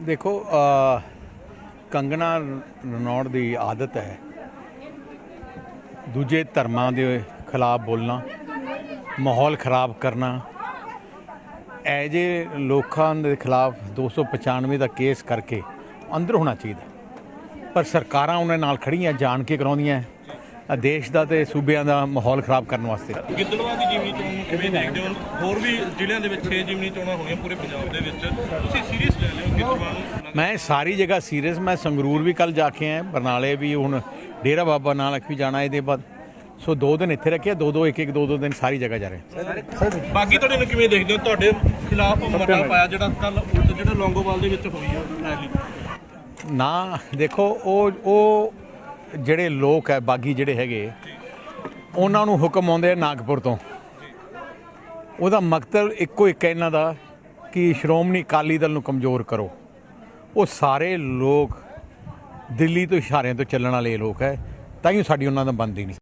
ਦੇਖੋ ਕੰਗਣਾ ਰਣੌੜ ਦੀ ਆਦਤ ਹੈ ਦੂਜੇ ਧਰਮਾਂ ਦੇ ਖਿਲਾਫ ਬੋਲਣਾ, ਮਾਹੌਲ ਖਰਾਬ ਕਰਨਾ। ਐ ਜੇ ਲੋਕਾਂ ਦੇ ਖਿਲਾਫ 295 ਦਾ ਕੇਸ ਕਰਕੇ ਅੰਦਰ ਹੋਣਾ ਚਾਹੀਦਾ ਪਰ ਸਰਕਾਰਾਂ ਉਹਨਾਂ ਨਾਲ ਖੜੀਆਂ ਜਾਣ ਕੇ ਕਰਾਉਂਦੀਆਂ ਦੇਸ਼ ਦਾ ਤੇ ਸੂਬਿਆਂ ਦਾ ਮਾਹੌਲ ਖਰਾਬ ਕਰਨ ਵਾਸਤੇ। ਗਿੱਦੜਵਾ ਦੀ ਜਿਮਨੀ ਚੋਣ ਕਿਵੇਂ ਦੇਖਦੇ ਹੋ? ਹੋਰ ਵੀ ਜ਼ਿਲ੍ਹਿਆਂ ਦੇ ਵਿੱਚ 6 ਜਿਮਨੀ ਚੋਣਾਂ ਹੋਣੀਆਂ ਪੂਰੇ ਪੰਜਾਬ ਦੇ ਵਿੱਚ। ਤੁਸੀਂ ਸੀਰੀਅਸ ਲੈ ਲਿਓ ਗਿੱਦੜਵਾ ਨੂੰ ਮੈਂ ਸਾਰੀ ਜਗ੍ਹਾ ਸੀਰੀਅਸ ਮੈਂ ਸੰਗਰੂਰ ਵੀ ਕੱਲ ਜਾ ਕੇ ਆਇਆ ਬਰਨਾਲੇ ਵੀ ਹੁਣ ਡੇਰਾ ਬਾਬਾ ਨਾਨਕ ਵੀ ਜਾਣਾ ਇਹਦੇ ਬਾਅਦ। ਸੋ ਦੋ ਦਿਨ ਇੱਥੇ ਰੱਖਿਆ ਦੋ ਦੋ ਇੱਕ ਇੱਕ ਦੋ ਦੋ ਦਿਨ ਸਾਰੀ ਜਗ੍ਹਾ ਜਾ ਰਹੇ। ਬਾਕੀ ਤੁਹਾਡੇ ਨੂੰ ਕਿਵੇਂ ਦੇਖਦੇ ਹੋ? ਤੁਹਾਡੇ ਖਿਲਾਫ ਮਤਾ ਪਾਇਆ ਜਿਹੜਾ ਕੱਲ ਜਿਹੜਾ ਲੌਂਗੋਵਾਲ ਦੇ ਵਿੱਚ ਹੋਈ ਹੈ ਨਾ ਦੇਖੋ ਉਹ ਉਹ ਜਿਹੜੇ ਲੋਕ ਹੈ ਬਾਗੀ ਜਿਹੜੇ ਹੈਗੇ ਉਹਨਾਂ ਨੂੰ ਹੁਕਮ ਆਉਂਦੇ ਆ ਨਾਗਪੁਰ ਤੋਂ। ਉਹਦਾ ਮਕਸਦ ਇੱਕੋ ਇੱਕ ਹੈ ਇਹਨਾਂ ਦਾ ਕਿ ਸ਼੍ਰੋਮਣੀ ਅਕਾਲੀ ਦਲ ਨੂੰ ਕਮਜ਼ੋਰ ਕਰੋ। ਉਹ ਸਾਰੇ ਲੋਕ ਦਿੱਲੀ ਤੋਂ ਇਸ਼ਾਰਿਆਂ ਤੋਂ ਚੱਲਣ ਵਾਲੇ ਲੋਕ ਹੈ, ਤਾਂ ਹੀ ਸਾਡੀ ਉਹਨਾਂ ਦਾ ਬਣਦੀ ਨਹੀਂ।